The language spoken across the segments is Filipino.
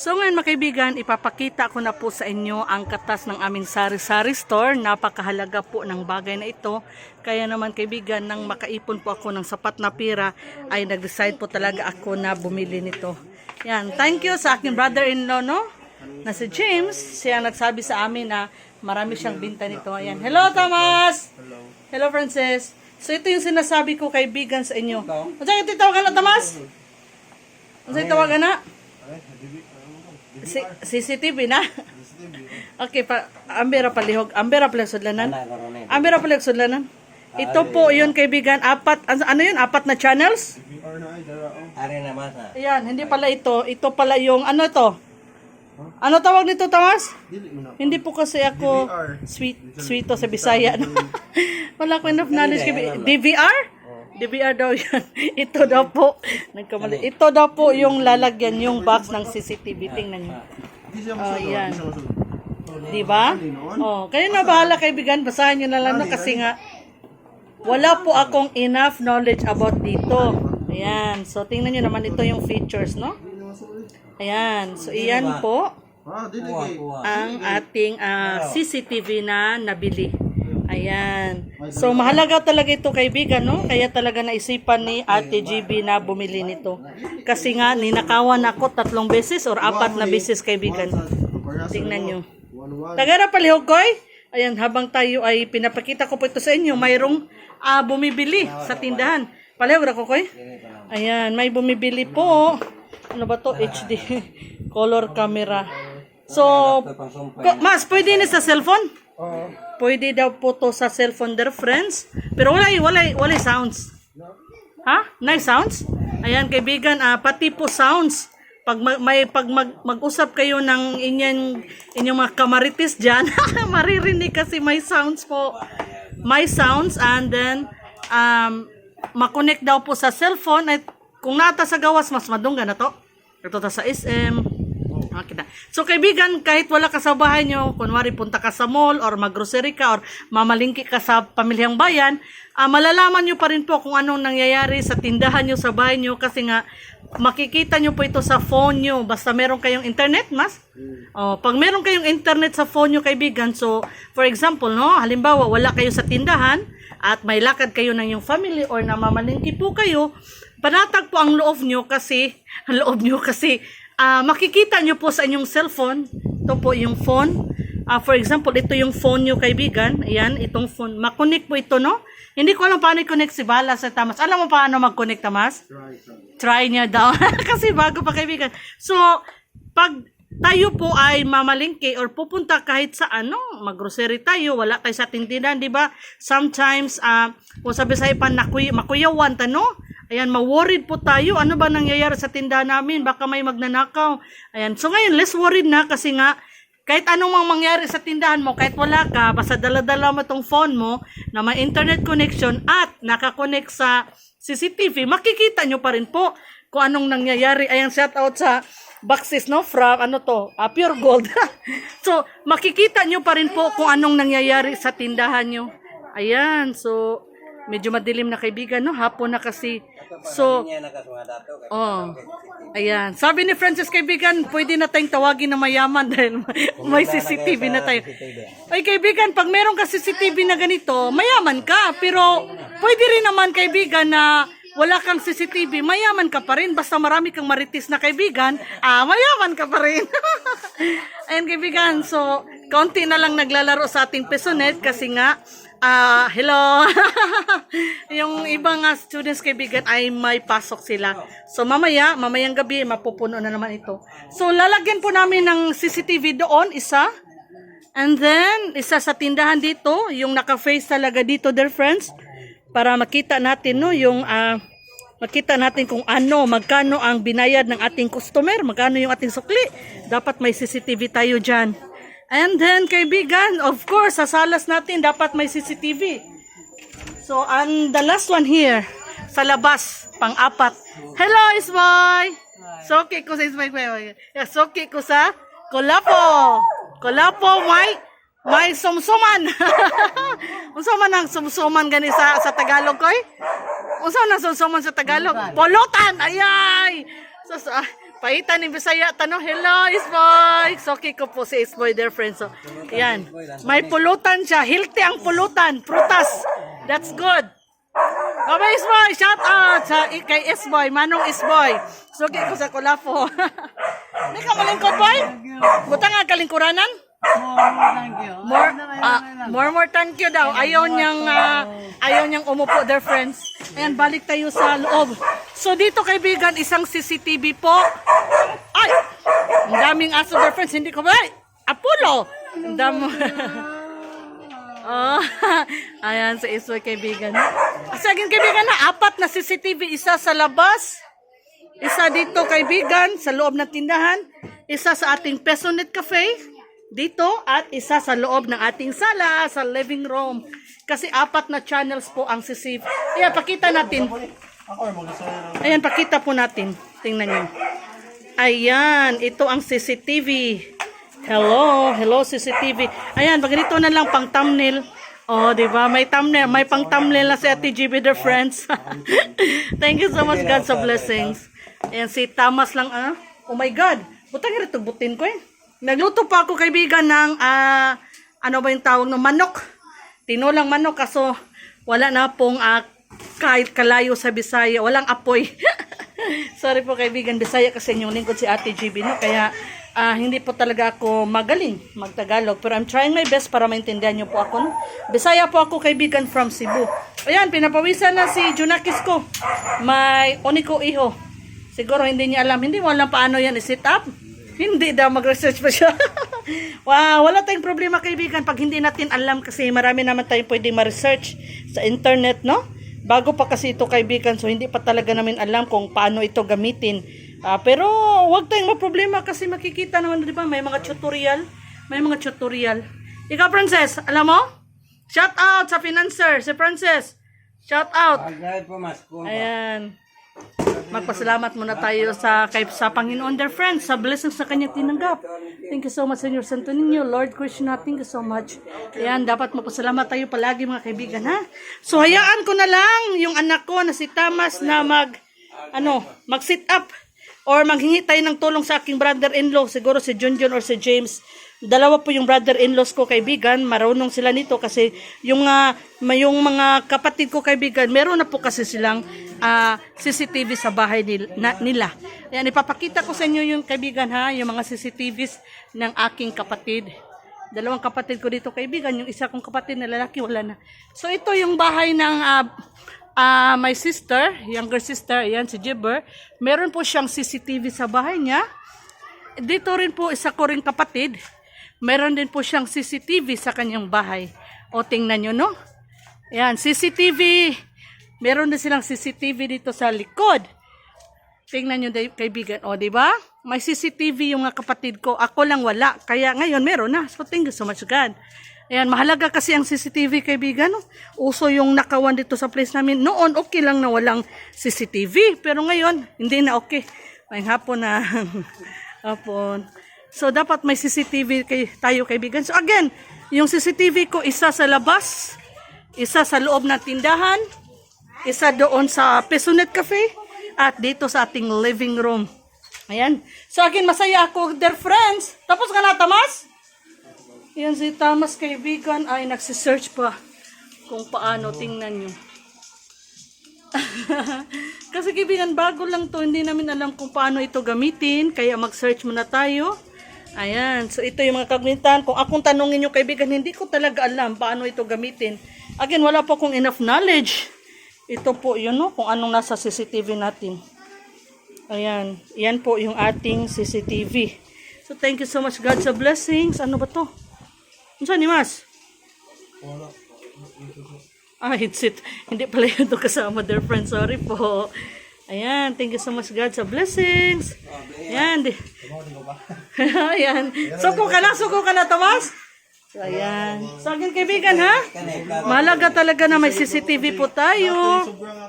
So ngayon mga kaibigan, ipapakita ko na po sa inyo ang katas ng aming sari-sari store. Napakahalaga po ng bagay na ito. Kaya naman kaibigan, nang makaipon po ako ng sapat na pira, ay nag-decide po talaga ako na bumili nito. Yan, thank you sa aking brother-in-law, no? Na si James, siya nagsabi sa amin na marami siyang binta nito. Ayan. Hello, Thomas! Hello. Hello, Francis. So ito yung sinasabi ko kaibigan sa inyo. Ano sa'yo titawagan na, Thomas? Ano sa'yo tawagan na? Si, CCTV na. okay, pa ambera palihog. Ambera pala sudlanan. Ambera pala sudlanan. Ito po yun kaibigan, apat ano, ano yun? Apat na channels? Ari na mas na. Ayan, hindi pala ito. Ito pala yung ano ito? Ano tawag nito, Tamas? Hindi po kasi ako sweet sweeto sa Bisaya. Wala ko enough knowledge. kay- DVR? DVR daw yan. Ito daw po. Nagkamali. Ito daw po yung lalagyan yung box ng CCTV. Tingnan nyo. Oh, yan. Di ba? Oh, kayo na bahala kaibigan. Basahin nyo na lang no, kasi nga wala po akong enough knowledge about dito. Ayan. So, tingnan nyo naman ito yung features, no? Ayan. So, iyan po kuha. ang ating ah, CCTV na nabili. Ayan. So, mahalaga talaga ito kaibigan, no? Kaya talaga naisipan ni Ate GB na bumili nito. Kasi nga, ninakawan ako tatlong beses or apat na beses kaibigan. Tingnan nyo. Tagara palihog koy. Ayan, habang tayo ay pinapakita ko po ito sa inyo, mayroong ah, bumibili sa tindahan. Palihog ko koy. Ayan, may bumibili po. Ano ba to? HD. Color camera. So, mas, pwede na sa cellphone? Pwede daw po to sa cellphone their friends. Pero wala, wala, wala sounds. Ha? Nice sounds? Ayan, kaibigan, ah, pati po sounds. Pag ma- may pag mag, mag-usap kayo ng inyong inyong mga kamaritis diyan, maririnig kasi may sounds po. May sounds and then um makonect daw po sa cellphone at kung nata sa gawas mas madungga na to. Ito ta sa SM. Okay na. So kaibigan, kahit wala ka sa bahay nyo, kunwari punta ka sa mall or maggrocery ka or mamalingki ka sa pamilyang bayan, ah, malalaman nyo pa rin po kung anong nangyayari sa tindahan nyo sa bahay nyo kasi nga makikita nyo po ito sa phone nyo. Basta meron kayong internet mas? Oh, pag meron kayong internet sa phone nyo kaibigan so for example no halimbawa wala kayo sa tindahan at may lakad kayo ng yung family or namamalingki po kayo panatag po ang loob nyo kasi ang loob nyo kasi ah, makikita nyo po sa inyong cellphone ito po yung phone Ah, for example, ito yung phone nyo kaibigan. Ayan, itong phone. Makonect po ito, no? Hindi ko alam paano i-connect si Bala sa Tamas. Alam mo paano mag-connect, Tamas? Try niya daw. Kasi bago pa kaibigan. So, pag tayo po ay mamalingke or pupunta kahit sa ano, maggrocery tayo, wala tayo sa tindahan, di ba? Sometimes, ah, kung sabi sa ipan, nakuy, makuyawan, tano? Ayan, ma-worried po tayo. Ano ba nangyayari sa tindahan namin? Baka may magnanakaw. Ayan, so ngayon, less worried na kasi nga, kahit anong mang mangyari sa tindahan mo, kahit wala ka, basta dala-dala mo tong phone mo na may internet connection at nakakonect sa CCTV, makikita nyo pa rin po kung anong nangyayari. Ayan, shout out sa boxes, no? From, ano to? Ah, pure gold. so, makikita nyo pa rin po kung anong nangyayari sa tindahan nyo. Ayan, so, medyo madilim na kaibigan, no? Hapon na kasi. So, Oh. Ayan. Sabi ni Francis kaibigan, pwede na tayong tawagin na mayaman dahil may CCTV na tayo. Ay kaibigan, pag meron ka CCTV na ganito, mayaman ka. Pero pwede rin naman kaibigan na wala kang CCTV, mayaman ka pa rin. Basta marami kang maritis na kaibigan, ah, mayaman ka pa rin. Ayan kaibigan, so, kaunti na lang naglalaro sa ating pesonet kasi nga, ah, hello. yung ibang nga students kaibigan ay may pasok sila. So mamaya, mamayang gabi, mapupuno na naman ito. So lalagyan po namin ng CCTV doon, isa. And then, isa sa tindahan dito, yung naka-face talaga dito, dear friends, para makita natin, no, yung, ah, makita natin kung ano, magkano ang binayad ng ating customer, magkano yung ating sukli. Dapat may CCTV tayo dyan. And then, kaibigan, of course, sa salas natin, dapat may CCTV. So, and the last one here, sa labas, pang-apat. Hello, Isboy! Soki ko sa. Yeah, Soki ko sa Kolapo. Kolapo, may may sumsuman. Unsa man ang sumsuman gani sa sa Tagalog koy? Unsa man ang sumsuman sa Tagalog? Pulutan. Ayay. So, so, Paitan ni Bisaya tanong, hello Isboy. So okay ko po si Isboy dear friends. So, yan. May pulutan siya. Healthy ang pulutan. Prutas. That's good. Kaba Isboy, shout out sa kay Isboy, Manong Isboy. So okay ko sa kulapo. Hindi ka malingkod boy? Butang nga kalingkuranan? More, ah, more, more thank you daw. Ayaw niyang, ah, ayaw niyang umupo, their friends. Ayan, balik tayo sa loob. So, dito kaibigan, isang CCTV po. Ay! Ang daming aso, their friends. Hindi ko ba? Apollo! Ang damo. oh, ayan, sa iso kaibigan. Sa akin kaibigan na, apat na CCTV. Isa sa labas. Isa dito kaibigan, sa loob ng tindahan. Isa sa ating Pesonet Cafe dito at isa sa loob ng ating sala sa living room. Kasi apat na channels po ang sisip. Ayan, pakita natin. Ayan, pakita po natin. Tingnan nyo. Ayan, ito ang CCTV. Hello, hello CCTV. Ayan, ganito na lang pang thumbnail. Oh, di ba? May thumbnail, may pang thumbnail na si Ate GB the friends. Thank you so much God sa blessings. Ayan, si Thomas lang, ah. Oh my God. Butang ito, butin ko eh. Nagluto pa ako kaibigan ng, ah, ano ba yung tawag ng manok. Tinulang manok kaso wala na pong ah, kahit kalayo sa Bisaya, walang apoy. Sorry po kaibigan Bisaya kasi yung lingkod si Ate GB no kaya ah, hindi po talaga ako magaling magtagalog pero I'm trying my best para maintindihan niyo po ako no. Bisaya po ako kaibigan from Cebu. Ayan, pinapawisan na si Junakis ko. May Oniko Iho. Siguro hindi niya alam, hindi mo alam paano yan i-set up. Hindi daw mag-research pa siya. wow, wala tayong problema kaibigan pag hindi natin alam kasi marami naman tayong pwedeng ma-research sa internet, no? Bago pa kasi ito kaibigan, so hindi pa talaga namin alam kung paano ito gamitin. Ah, pero wag tayong ma-problema kasi makikita naman, di ba? May mga tutorial. May mga tutorial. Ikaw, Princess, alam mo? Shout out sa financer, si Princess. Shout out. Ayan. Magpasalamat muna tayo sa kay sa Panginoon dear friends sa blessings sa kanya tinanggap. Thank you so much Senyor Santo Niño, Lord Krishna, thank you so much. Ayan, dapat magpasalamat tayo palagi mga kaibigan ha. So hayaan ko na lang yung anak ko na si Thomas na mag ano, mag sit up or maghingi tayo ng tulong sa aking brother-in-law, siguro si Junjun or si James. Dalawa po yung brother-in-laws ko kaibigan, marunong sila nito kasi yung may yung mga kapatid ko kaibigan, meron na po kasi silang ah, CCTV sa bahay nil- na- nila. Ayan, ipapakita ko sa inyo yung kaibigan ha, yung mga CCTVs ng aking kapatid. Dalawang kapatid ko dito kaibigan, yung isa kong kapatid na lalaki wala na. So ito yung bahay ng ah, ah, my sister, younger sister, yan si Jibber. Meron po siyang CCTV sa bahay niya. Dito rin po isa ko rin kapatid. Meron din po siyang CCTV sa kanyang bahay. O tingnan nyo no. Yan, CCTV. Meron din silang CCTV dito sa likod. Tingnan nyo kaibigan. O, di ba? May CCTV yung mga kapatid ko. Ako lang wala. Kaya ngayon meron na. So thank you so much God. Ayan, mahalaga kasi ang CCTV kaibigan. No? Uso yung nakawan dito sa place namin. Noon, okay lang na walang CCTV. Pero ngayon, hindi na okay. May hapon na. hapon. So, dapat may CCTV kay, tayo kaibigan. So, again, yung CCTV ko, isa sa labas, isa sa loob ng tindahan, isa doon sa Pesonet Cafe, at dito sa ating living room. Ayan. So, again, masaya ako, dear friends. Tapos ka na, Tamas? Yan si Thomas kaibigan ay nagsisearch pa kung paano tingnan nyo. Kasi kaibigan, bago lang to, hindi namin alam kung paano ito gamitin, kaya mag-search muna tayo. Ayan, so ito yung mga kagamitan. Kung akong tanongin nyo kaibigan, hindi ko talaga alam paano ito gamitin. Again, wala po akong enough knowledge. Ito po yun, no, kung anong nasa CCTV natin. Ayan, yan po yung ating CCTV. So thank you so much God sa blessings. Ano ba to? Ano saan ni Mas? Ah, headset. Hindi pala yun kasama, dear friend. Sorry po. Ayan, thank you so much God sa blessings. Ayan. Ayan. Suko ka na, suko ka na, Tomas. So, ayan. So, again, kaibigan, ha? Mahalaga talaga na may CCTV po tayo.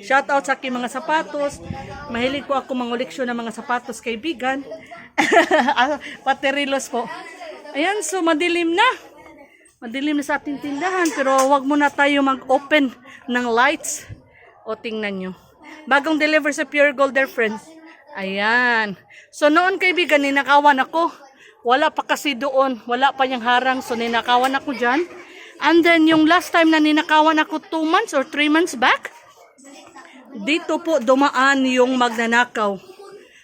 Shout out sa aking mga sapatos. Mahilig po ako mangoleksyon ng mga sapatos, kaibigan. Paterilos po. Ayan, so madilim na. Madilim na sa ating tindahan, pero wag muna tayo mag-open ng lights. O tingnan nyo. Bagong deliver sa Pure Gold, dear friends. Ayan. So noon kaibigan, ninakawan ako. Wala pa kasi doon. Wala pa yung harang. So ninakawan ako dyan. And then yung last time na ninakawan ako 2 months or 3 months back, dito po dumaan yung magnanakaw.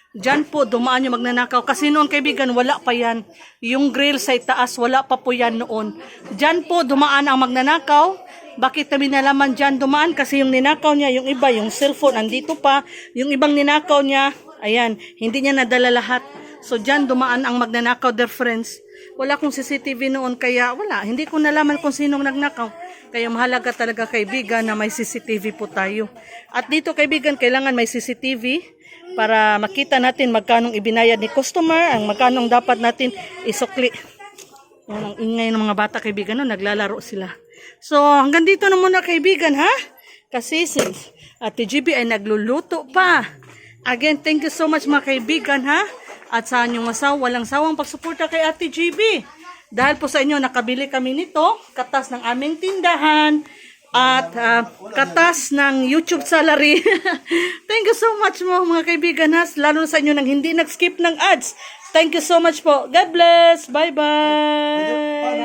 Diyan po dumaan yung magnanakaw. Kasi noon kaibigan, wala pa yan. Yung grill sa itaas, wala pa po yan noon. Diyan po dumaan ang magnanakaw. Bakit kami nalaman dyan dumaan? Kasi yung ninakaw niya, yung iba, yung cellphone, andito pa. Yung ibang ninakaw niya, ayan, hindi niya nadala lahat. So dyan dumaan ang magnanakaw, dear friends. Wala akong CCTV noon, kaya wala. Hindi ko nalaman kung sinong nagnakaw. Kaya mahalaga talaga kaibigan na may CCTV po tayo. At dito kaibigan, kailangan may CCTV para makita natin magkanong ibinayad ni customer, ang magkanong dapat natin isukli. Yan ang ingay ng mga bata kaibigan, no? naglalaro sila. So, hanggang dito na muna kaibigan, ha? Kasi si Ate GB ay nagluluto pa. Again, thank you so much mga kaibigan, ha? At sa inyong masaw, walang sawang pagsuporta kay Ate GB. Dahil po sa inyo, nakabili kami nito, katas ng aming tindahan, at ah, katas ng YouTube salary. Thank you so much mo mga kaibigan ha, lalo sa inyo nang hindi nag-skip ng ads. Thank you so much po. God bless. Bye-bye.